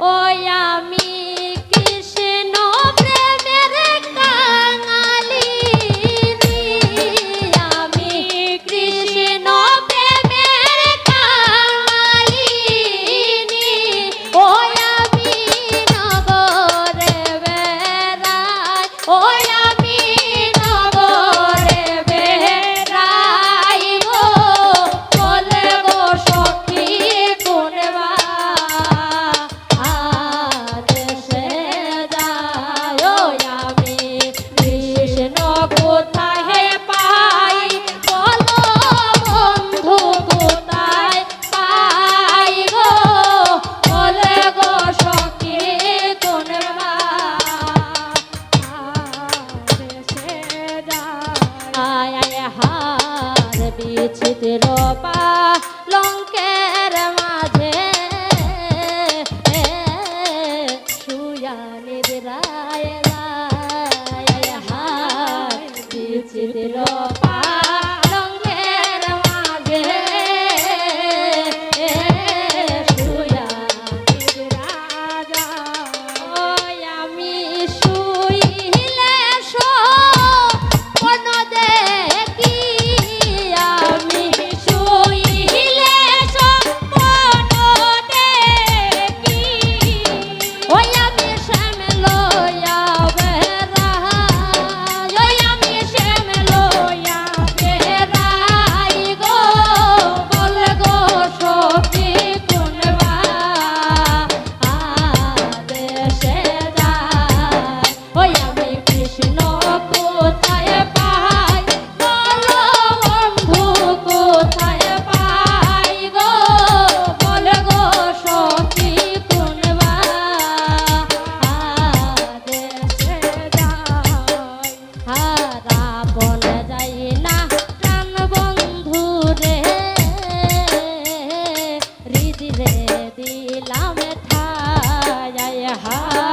ওই আমি নিদ্রায় যায় হার বিচিত্র share. হায়